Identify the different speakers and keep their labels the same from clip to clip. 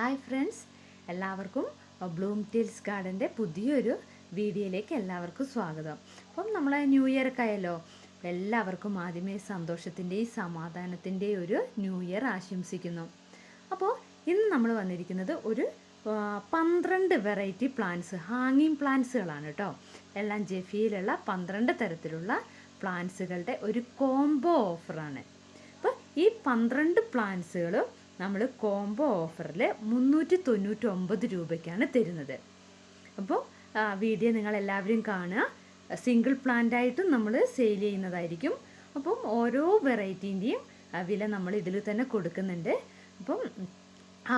Speaker 1: Hi friends. എല്ലാവർക്കും Bloom Teals ഗാർഡന്റെ പുതിയൊരു വീഡിയോയിലേക്ക് എല്ലാവർക്കും സ്വാഗതം. അപ്പം നമ്മൾ ന്യൂ ഇയർ ആയല്ലോ എല്ലാവർക്കും ആദ്യമേ സന്തോഷത്തിന്റെയും സമാധാനത്തിന്റെയും ഒരു ന്യൂ ഇയർ ആശംസിക്കുന്നു. അപ്പോൾ ഇന്ന് നമ്മൾ വന്നിരിക്കുന്നത് ഒരു പന്ത്രണ്ട് വെറൈറ്റി പ്ലാന്റ്സ് ഹാങ്ങിങ് പ്ലാന്റ്സുകളാണ് കേട്ടോ. എല്ലാം ജെഫിയിലുള്ള പന്ത്രണ്ട് തരത്തിലുള്ള പ്ലാന്റ്സുകളുടെ ഒരു കോംബോ ഓഫറാണ്. അപ്പോൾ ഈ പന്ത്രണ്ട് പ്ലാന്റ്സുകളും നമ്മൾ കോംബോ ഓഫറിൽ മുന്നൂറ്റി തൊണ്ണൂറ്റി ഒമ്പത് രൂപയ്ക്കാണ് തരുന്നത്. അപ്പോൾ വീഡിയോ നിങ്ങൾ എല്ലാവരും കാണുക. സിംഗിൾ പ്ലാന്റായിട്ടും നമ്മൾ സെയിൽ ചെയ്യുന്നതായിരിക്കും. അപ്പം ഓരോ വെറൈറ്റീന്റെയും വില നമ്മൾ ഇതിൽ തന്നെ കൊടുക്കുന്നുണ്ട്. അപ്പം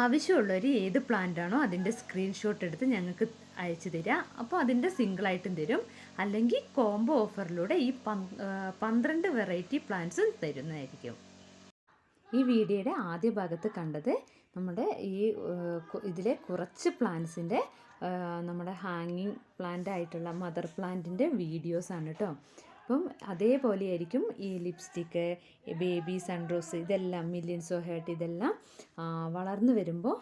Speaker 1: ആവശ്യമുള്ളവർ ഏത് പ്ലാന്റ് ആണോ അതിന്റെ സ്ക്രീൻഷോട്ട് എടുത്ത് ഞങ്ങൾക്ക് അയച്ചു തരിക അപ്പോൾ അതിന്റെ സിംഗിളായിട്ടും തരും. അല്ലെങ്കിൽ കോംബോ ഓഫറിലൂടെ ഈ പന്ത്രണ്ട് വെറൈറ്റി പ്ലാന്റ്സും തരുന്നതായിരിക്കും. ഈ വീഡിയോയുടെ ആദ്യ ഭാഗത്ത് കണ്ടത് നമ്മുടെ ഈ ഇതിലെ കുറച്ച് പ്ലാന്റ്സിന്റെ നമ്മുടെ ഹാങ്ങിങ് പ്ലാന്റ് ആയിട്ടുള്ള മദർ പ്ലാന്റിന്റെ വീഡിയോസാണ് കേട്ടോ അപ്പം അതേപോലെയായിരിക്കും ഈ ലിപ്സ്റ്റിക്ക് ബേബി സൺറോസ് ഇതെല്ലാം മില്യൻസ് ഓഫ് ഹേർട്ട് ഇതെല്ലാം വളർന്നു വരുമ്പോൾ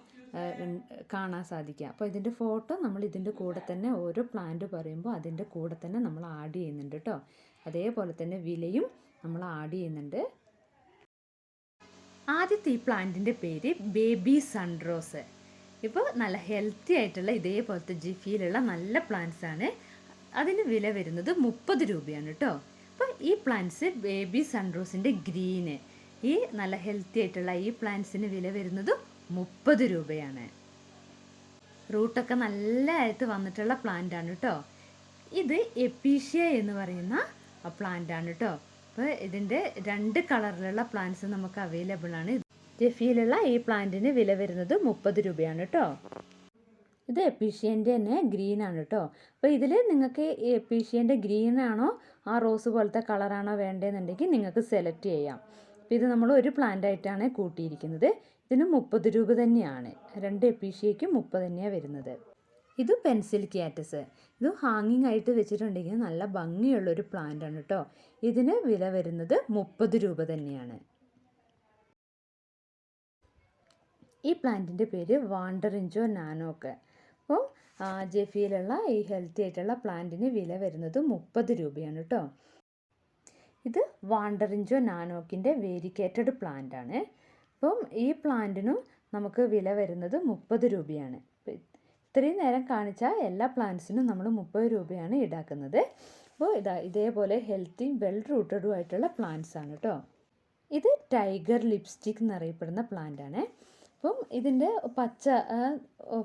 Speaker 1: കാണാൻ സാധിക്കുക. അപ്പോൾ ഇതിന്റെ ഫോട്ടോ നമ്മൾ ഇതിന്റെ കൂടെ തന്നെ ഓരോ പ്ലാന്റ് പറയുമ്പോൾ അതിന്റെ കൂടെ തന്നെ നമ്മൾ ആഡ് ചെയ്യുന്നുണ്ട് കേട്ടോ അതേപോലെ തന്നെ വിലയും നമ്മൾ ആഡ് ചെയ്യുന്നുണ്ട്. ആദ്യത്തെ ഈ പ്ലാന്റിന്റെ പേര് ബേബി സൺറോസ്. ഇപ്പോൾ നല്ല ഹെൽത്തി ആയിട്ടുള്ള ഇതേപോലത്തെ ജിഫിയിലുള്ള നല്ല പ്ലാന്റ്സ് ആണ്. അതിന് വില വരുന്നത് മുപ്പത് രൂപയാണ് കേട്ടോ. അപ്പോൾ ഈ പ്ലാന്റ്സ് ബേബി സൺറോസിന്റെ ഗ്രീന് ഈ നല്ല ഹെൽത്തി ആയിട്ടുള്ള ഈ പ്ലാന്റ്സിന് വില വരുന്നത് മുപ്പത് രൂപയാണ്. റൂട്ടൊക്കെ നല്ലതായിട്ട് വന്നിട്ടുള്ള പ്ലാന്റ് ആണ് കേട്ടോ. ഇത് എപ്പീഷ്യ എന്ന് പറയുന്ന പ്ലാന്റ് ആണ് കേട്ടോ. അപ്പോൾ ഇതിന്റെ രണ്ട് കളറിലുള്ള പ്ലാന്റ്സ് നമുക്ക് അവൈലബിൾ ആണ്. ജെഫിയിലുള്ള ഈ പ്ലാന്റിന് വില വരുന്നത് മുപ്പത് രൂപയാണ് കേട്ടോ ഇത് എപ്പീഷ്യന്റെ തന്നെ ഗ്രീൻ ആണ് കേട്ടോ അപ്പോൾ ഇതിൽ നിങ്ങൾക്ക് എപ്പീഷ്യന്റെ ഗ്രീൻ ആണോ ആ റോസ് പോലത്തെ കളറാണോ വേണ്ടതെന്നുണ്ടെങ്കിൽ നിങ്ങൾക്ക് സെലക്ട് ചെയ്യാം. അപ്പോൾ ഇത് നമ്മൾ ഒരു പ്ലാന്റ് ആയിട്ടാണ് കൂട്ടിയിരിക്കുന്നത്. ഇതിന് മുപ്പത് രൂപ തന്നെയാണ്. രണ്ട് എപ്പീഷ്യയ്ക്കും മുപ്പത് തന്നെയാണ് വരുന്നത്. ഇത് പെൻസിൽ ക്യാറ്റസ് ഇത് ഹാങ്ങിങ് ആയിട്ട് വെച്ചിട്ടുണ്ടെങ്കിൽ നല്ല ഭംഗിയുള്ളൊരു ആണ് കേട്ടോ ഇതിന് വില വരുന്നത് മുപ്പത് രൂപ തന്നെയാണ്. ഈ പ്ലാന്റിന്റെ പേര് വാണ്ടറിഞ്ചോ നാനോക്ക് അപ്പോൾ ജെഫിയിലുള്ള ഈ ഹെൽത്തി ആയിട്ടുള്ള പ്ലാന്റിന് വില വരുന്നത് മുപ്പത് രൂപയാണ് കേട്ടോ ഇത് വാണ്ടറിഞ്ചോ നാനോക്കിന്റെ വേരിക്കേറ്റഡ് പ്ലാന്റ് ആണ്. അപ്പം ഈ പ്ലാന്റിനും നമുക്ക് വില വരുന്നത് മുപ്പത് രൂപയാണ്. ഇത്രയും നേരം കാണിച്ച എല്ലാ പ്ലാന്റ്സിനും നമ്മൾ മുപ്പത് രൂപയാണ് ഈടാക്കുന്നത്. അപ്പോൾ ഇതാ ഇതേപോലെ ഹെൽത്തിയും വെൽ റൂട്ടഡും ആയിട്ടുള്ള പ്ലാന്റ്സ് ആണ് കേട്ടോ ഇത് ടൈഗർ ലിപ്സ്റ്റിക് എന്നറിയപ്പെടുന്ന പ്ലാന്റ് ആണ്. അപ്പം ഇതിന്റെ പച്ച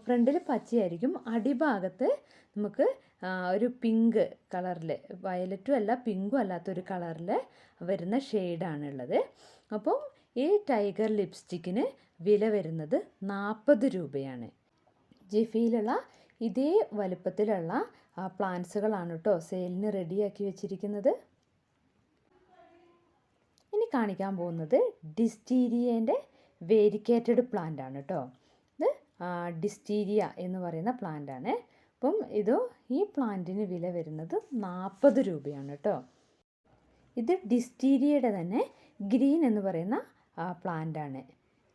Speaker 1: ഫ്രണ്ടിൽ പച്ചയായിരിക്കും. അടിഭാഗത്ത് നമുക്ക് ഒരു പിങ്ക് കളറിൽ വയലറ്റും അല്ല പിങ്കും അല്ലാത്തൊരു കളറിൽ വരുന്ന ഷെയ്ഡാണ് ഉള്ളത്. അപ്പം ഈ ടൈഗർ ലിപ്സ്റ്റിക്കിന് വില വരുന്നത് നാൽപ്പത് രൂപയാണ്. ജിഫിയിലുള്ള ഇതേ വലുപ്പത്തിലുള്ള പ്ലാന്റ്സുകളാണ് കേട്ടോ സെയിലിന് റെഡിയാക്കി വെച്ചിരിക്കുന്നത്. ഇനി കാണിക്കാൻ പോകുന്നത് ഡിസ്റ്റീരിയേന്റെ വേരിക്കേറ്റഡ് പ്ലാന്റ് ആണ് കേട്ടോ. ഇത് ഡിസ്റ്റീരിയ എന്ന് പറയുന്ന പ്ലാന്റ് ആണ് അപ്പം ഇത് ഈ പ്ലാന്റിന് വില വരുന്നത് നാൽപ്പത് രൂപയാണ് കേട്ടോ. ഇത് ഡിസ്റ്റീരിയയുടെ തന്നെ ഗ്രീൻ എന്ന് പറയുന്ന പ്ലാന്റ് ആണ്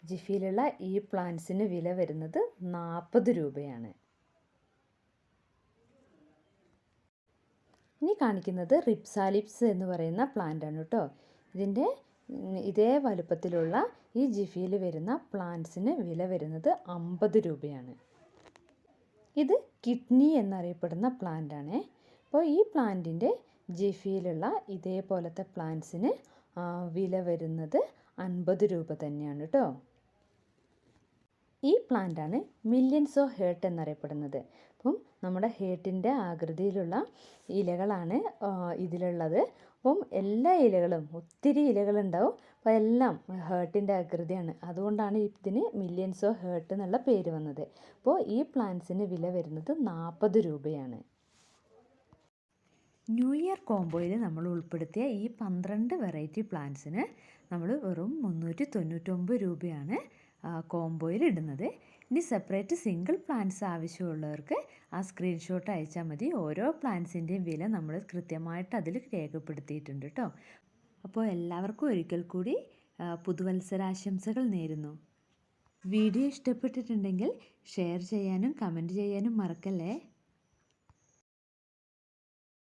Speaker 1: ജിഫിയിലുള്ള ഈ പ്ലാന്റ്സിന് വില വരുന്നത് നാൽപ്പത് രൂപയാണ്. ഇനി കാണിക്കുന്നത് റിപ്സാലിപ്സ് എന്ന് പറയുന്ന പ്ലാന്റ് ആണ് കേട്ടോ. ഇതിന്റെ ഇതേ വലുപ്പത്തിലുള്ള ഈ ജിഫിയിൽ വരുന്ന പ്ലാന്റ്സിന് വില വരുന്നത് അമ്പത് രൂപയാണ്. ഇത് കിഡ്നി എന്നറിയപ്പെടുന്ന പ്ലാന്റ് ആണ്. അപ്പോൾ ഈ പ്ലാന്റിന്റെ ജിഫിയിലുള്ള ഇതേപോലത്തെ പ്ലാന്റ്സിന് വില വരുന്നത് അൻപത് രൂപ തന്നെയാണ് കേട്ടോ. ഈ പ്ലാന്റാണ് മില്യൻസ് ഓഫ് ഹേർട്ട് എന്നറിയപ്പെടുന്നത്. അപ്പം നമ്മുടെ ഹേർട്ടിന്റെ ആകൃതിയിലുള്ള ഇലകളാണ് ഇതിലുള്ളത്. അപ്പം എല്ലാ ഇലകളും ഒത്തിരി ഇലകളുണ്ടാവും. അപ്പോൾ എല്ലാം ഹേർട്ടിന്റെ ആകൃതിയാണ്. അതുകൊണ്ടാണ് ഇതിന് മില്യൻസ് ഓഫ് ഹേർട്ട് എന്നുള്ള പേര് വന്നത്. അപ്പോൾ ഈ പ്ലാന്റ്സിന് വില വരുന്നത് നാൽപ്പത് രൂപയാണ്. ന്യൂ ഇയർ കോംബോയിൽ നമ്മൾ ഉൾപ്പെടുത്തിയ ഈ പന്ത്രണ്ട് വെറൈറ്റി പ്ലാന്റ്സിന് നമ്മൾ വെറും മുന്നൂറ്റി തൊണ്ണൂറ്റൊമ്പത് രൂപയാണ് കോംബോയിൽ ഇടുന്നത്. ഇനി സെപ്പറേറ്റ് സിംഗിൾ പ്ലാന്റ്സ് ആവശ്യമുള്ളവർക്ക് ആ സ്ക്രീൻഷോട്ട് അയച്ചാൽ മതി. ഓരോ പ്ലാന്റ്സിന്റെയും വില നമ്മൾ കൃത്യമായിട്ട് അതിൽ രേഖപ്പെടുത്തിയിട്ടുണ്ട് കേട്ടോ അപ്പോൾ എല്ലാവർക്കും ഒരിക്കൽ കൂടി പുതുവത്സരാശംസകൾ നേരുന്നു. വീഡിയോ ഇഷ്ടപ്പെട്ടിട്ടുണ്ടെങ്കിൽ ഷെയർ ചെയ്യാനും കമന്റ് ചെയ്യാനും മറക്കല്ലേ?